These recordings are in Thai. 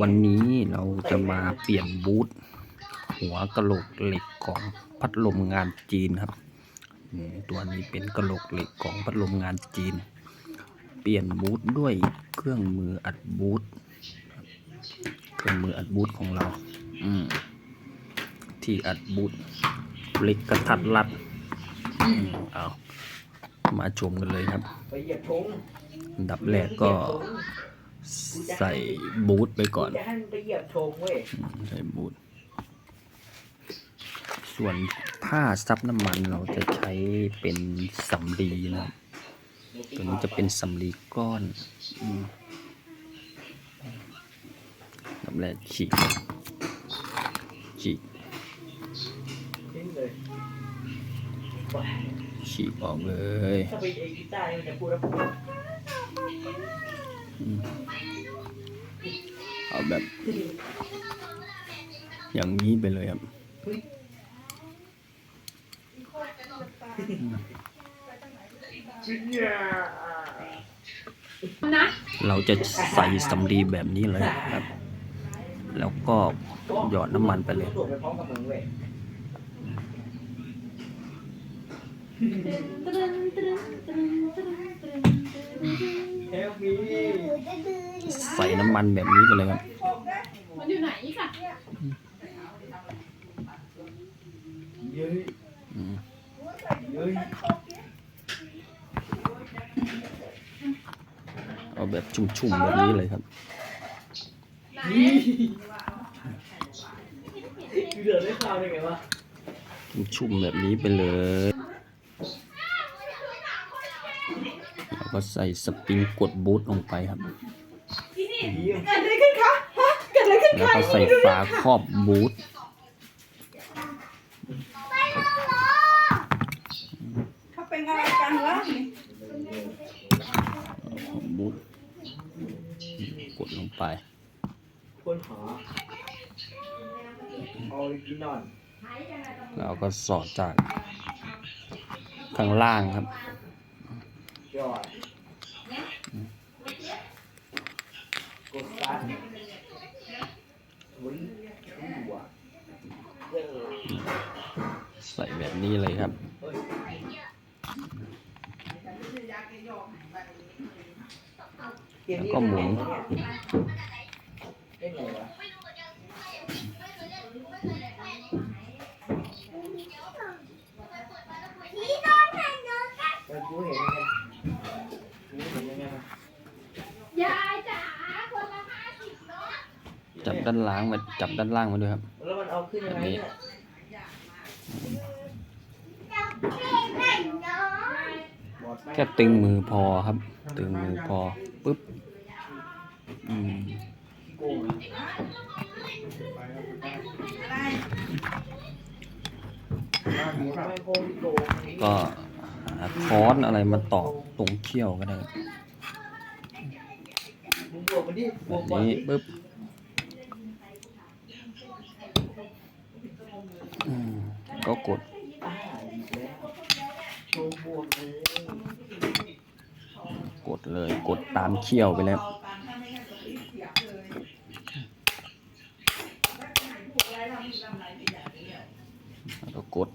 วันนี้เราจะมาเปลี่ยนบูทหัวกระโหลกเหล็กของพัดลมงานจีนครับ ตัวนี้เป็นกระโหลกเหล็กของพัดลมงานจีน เปลี่ยนบูทด้วยเครื่องมืออัดบูทเครื่องมืออัดบูทของเราที่อัดบูทเหล็กกระทัดรัดมเอามาชมกันเลยครับอันดับแรกก็ ใส่บูทไปก่อน จะให้มันไปเหยียบธงเว้ยใส่บูทส่วนผ้าซับน้ำมันเราจะใช้เป็นสำลีนะครับตัวนี้จะเป็นสำลีก้อนอืมอันดับแรกฉีกฉีกทิ้งเลยฉีกออกเลย ถ้าไปไอ้กีตาร์นี่มันจะพูดแล้วพูดอืม เอาแบบ อย่างนี้ไปเลยครับนะเราจะใส่สำลีแบบนี้เลยครับ แล้วก็หยอดน้ำมันไปเลย ตรวจไปพร้อมกับมึงเว้ยเฮลมี ใส่น้ำมันแบบนี้ไปเลยครับ มันอยู่ไหนค่ะเย้ยอืมเย้ยเอาแบบชุ่มๆแบบนี้เลยครับนี่เดือดได้ข่าวได้ไงวะชุ่มๆแบบนี้ไปเลยแล้ว ก็ใส่สปริงกดบูทลงไปครับเยี่ยมเกิดอะไรขึ้นคะฮะเกิดอะไรขึ้นแล้วก็ใส่ฝาครอบบูทเขาเป็นอะไรกันวะนี่บูทกดลงไปคนหาออริจินอล แล้วก็สอดจาก ข้างล่างครับใส่แบบนี้เลยครับ แล้วก็หมุนไงวะแต่กูเห็นไงกูเห็นยังไงวะ ยายจ๋าคนละห้าสิบเนาะ จับด้านล่างมาจับด้านล่างมาด้วยครับแล้วมันเอาขึ้นยังไงเนี่ยบอดไหมแค่ตึงมือพอครับ ตึงมือพอปุ๊บอืมโกงอะไรไม่โกงที่โกงก็หาค้อนอะไรมาตอกตรงเขี้ยวก็ได้ครับมึงบวกมันดิบแบวกบก่อนนี้ดิปุ๊บอืม ก็กดอ่าอีกแล้วโกงบวกเลยกดเลยกดตามเขี้ยวไปแล้วแล้วก็กด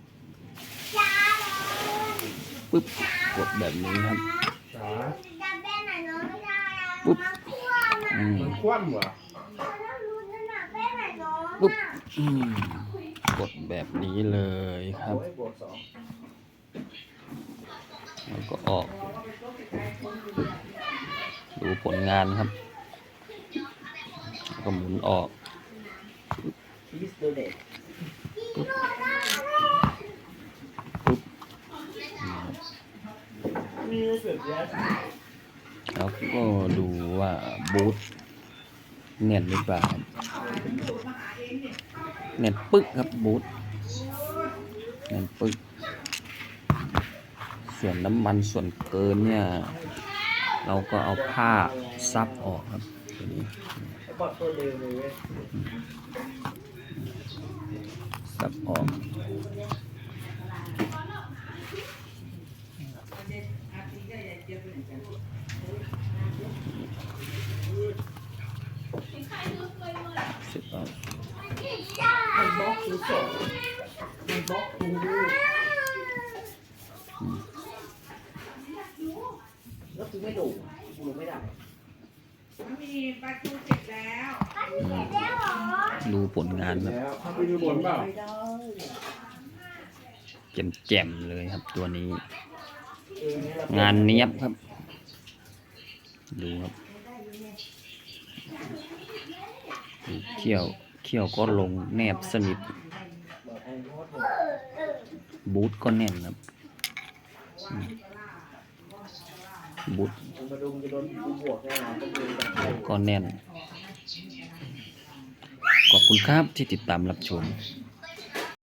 ปุ๊บกดแบบนี้ครับปุ๊บอืมคว่ำเหรอปุ๊บอืม กดแบบนี้เลยครับ แล้วก็ออก ดูผลงานครับแล้วก็หมุนออกแล้วก็ดูว่าบูทแน่นหรือเปล่า แน่นปึ๊กครับบูทแน่นปึ๊ก ส่วนน้ำมันส่วนเกินเนี่ย เราก็เอาผ้าซับออกครับตัวนี้ไอ้บอดตัวเร็วเลยเว้ยซับออก สิบเอามันบล็อกคือสองมันบล็อกคูแล้วคือไม่ดูดูไม่ได้มีปลาทูเสร็จแล้วดูผลงานแบบแล้วเขาไปดูบนเปล่าไม่ได้แจ่มๆเลยครับตัวนี้ งานเนี้ยบครับ ดูครับดู เขี้ยวเขี้ยวก็ลงแนบสนิท บูทก็แน่นครับบูทผมมาดูมันะบูทก็แน่น ขอบคุณครับที่ติดตามรับชม